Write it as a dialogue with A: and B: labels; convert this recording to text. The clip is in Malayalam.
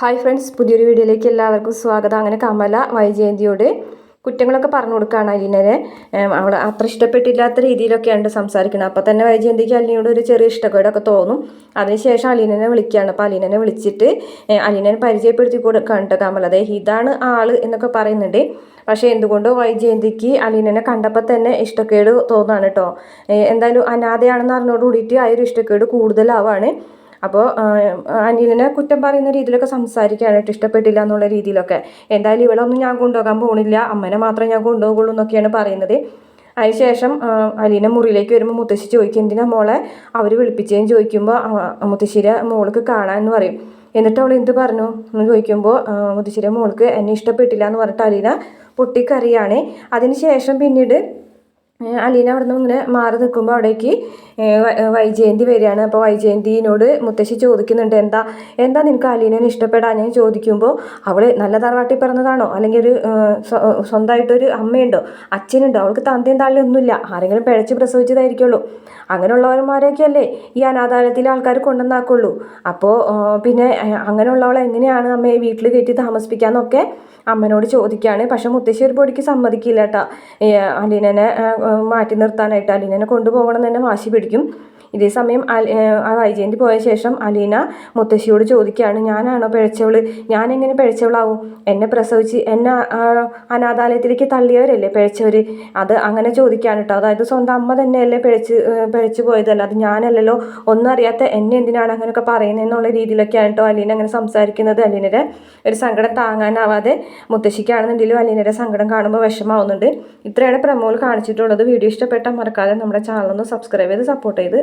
A: ഹായ് ഫ്രണ്ട്സ് പുതിയൊരു വീഡിയോയിലേക്ക് എല്ലാവർക്കും സ്വാഗതം. അങ്ങനെ കമല വൈജയന്തിയോട് കുറ്റങ്ങളൊക്കെ പറഞ്ഞു കൊടുക്കുകയാണ് അലീനരെ അവൾ അത്ര ഇഷ്ടപ്പെട്ടില്ലാത്ത രീതിയിലൊക്കെയാണ് സംസാരിക്കുന്നത്. അപ്പോൾ തന്നെ വൈജയന്തിക്ക് അലീനയോട് ഒരു ചെറിയ ഇഷ്ടക്കേടൊക്കെ തോന്നും. അതിനുശേഷം അലീനനെ വിളിക്കുകയാണ്. അപ്പോൾ അലീനനെ വിളിച്ചിട്ട് അലീനനെ പരിചയപ്പെടുത്തി കൊടുക്കുകയാണ് കമല? അതെ ഇതാണ് ആൾ എന്നൊക്കെ പറയുന്നുണ്ട്. പക്ഷേ എന്തുകൊണ്ടോ വൈജയന്തിക്ക് അലീനനെ കണ്ടപ്പോൾ തന്നെ ഇഷ്ടക്കേട് തോന്നുകയാണ് കേട്ടോ എന്തായാലും അനാഥയാണെന്ന് അറിഞ്ഞോട് കൂടിയിട്ട് ആ ഒരു ഇഷ്ടക്കേട് കൂടുതലാവാണ്. അപ്പോൾ അനിലിനെ കുറ്റം പറയുന്ന രീതിയിലൊക്കെ സംസാരിക്കാനായിട്ട് ഇഷ്ടപ്പെട്ടില്ല എന്നുള്ള രീതിയിലൊക്കെ. എന്തായാലും ഇവളൊന്നും ഞാൻ കൊണ്ടുപോകാൻ പോകണില്ല അമ്മനെ മാത്രമേ ഞാൻ കൊണ്ടുപോകുള്ളൂ എന്നൊക്കെയാണ് പറയുന്നത്. അതിനുശേഷം അലീനെ മുറിയിലേക്ക് വരുമ്പോൾ മുത്തശ്ശി ചോദിക്കും എന്തിനാ മോളെ അവർ വിളിപ്പിച്ചതെന്ന് ചോദിക്കുമ്പോൾ മുത്തശ്ശിയുടെ മോൾക്ക് കാണാൻ എന്ന് പറയും. എന്നിട്ട് അവൾ എന്ത് പറഞ്ഞു? എന്ന് ചോദിക്കുമ്പോൾ മുത്തശ്ശിയുടെ മോൾക്ക് എന്നെ ഇഷ്ടപ്പെട്ടില്ല എന്ന് പറഞ്ഞിട്ട് അലീന പൊട്ടിക്കറിയാണ് അതിനുശേഷം പിന്നീട് അലീന അവിടെ നിന്ന് ഇങ്ങനെ മാറി നിൽക്കുമ്പോൾ അവിടേക്ക് വൈജയന്തി വരികയാണ്. അപ്പോൾ വൈജയന്തിനോട് മുത്തശ്ശി ചോദിക്കുന്നുണ്ട് എന്താ എന്താ നിനക്ക് അലീനനെ ഇഷ്ടപ്പെടാൻ? ചോദിക്കുമ്പോൾ അവൾ നല്ല തറവാട്ടിൽ പിറന്നതാണോ? അല്ലെങ്കിൽ ഒരു സ്വന്തമായിട്ടൊരു അമ്മയുണ്ടോ? അച്ഛനുണ്ടോ? അവൾക്ക് തന്തയും ഒന്നുമില്ല. ആരെങ്കിലും പിഴച്ച് പ്രസവിച്ചതായിരിക്കുള്ളൂ. അങ്ങനെയുള്ളവന്മാരെയൊക്കെയല്ലേ ഈ അനാഥാലയത്തിലെ ആൾക്കാർ കൊണ്ടുവന്നാക്കുള്ളൂ. അപ്പോൾ പിന്നെ അങ്ങനെയുള്ളവളെ എങ്ങനെയാണ് അമ്മയെ വീട്ടിൽ കയറ്റി താമസിപ്പിക്കാന്നൊക്കെ അമ്മനോട് ചോദിക്കുകയാണ് പക്ഷേ മുത്തശ്ശി ഒരു പൊടിക്ക് സമ്മതിക്കില്ല കേട്ടോ അലീനനെ മാറ്റി നിർത്താനായിട്ട് അലീനനെ കൊണ്ടുപോകണം എന്ന് തന്നെ വാശി പിടിക്കും. ഇതേ സമയം ആ വൈജയന്തി പോയ ശേഷം അലീന മുത്തശ്ശിയോട് ചോദിക്കുകയാണ് ഞാനാണോ പിഴച്ചവൾ ഞാൻ എങ്ങനെ പിഴച്ചവളാവും? എന്നെ പ്രസവിച്ച് എന്നെ അനാഥാലയത്തിലേക്ക് തള്ളിയവരല്ലേ പിഴച്ചവർ അത് അങ്ങനെ ചോദിക്കുകയാണ് കേട്ടോ. അതായത് സ്വന്തം അമ്മ തന്നെയല്ലേ പിഴച്ച് പിഴച്ചു പോയതല്ല? അത് ഞാനല്ലല്ലോ ഒന്നും അറിയാത്ത എന്നെ എന്തിനാണ് അങ്ങനെയൊക്കെ പറയുന്നത് എന്നുള്ള രീതിയിലൊക്കെയാണ് കേട്ടോ അലീന അങ്ങനെ സംസാരിക്കുന്നത്. അലീനയുടെ ഒരു സങ്കടം താങ്ങാനാവാതെ മുത്തശ്ശിക്കാണെന്നുണ്ടെങ്കിലും അലീനയുടെ സങ്കടം കാണുമ്പോൾ വിഷമാവുന്നുണ്ട് ഇത്രയാണ് പ്രമോൾ കാണിച്ചിട്ടുള്ളത്. വീഡിയോ ഇഷ്ടപ്പെട്ടാൽ മറക്കാതെ നമ്മുടെ ചാനലൊന്ന് സബ്സ്ക്രൈബ് ചെയ്ത് സപ്പോർട്ട് ചെയ്ത്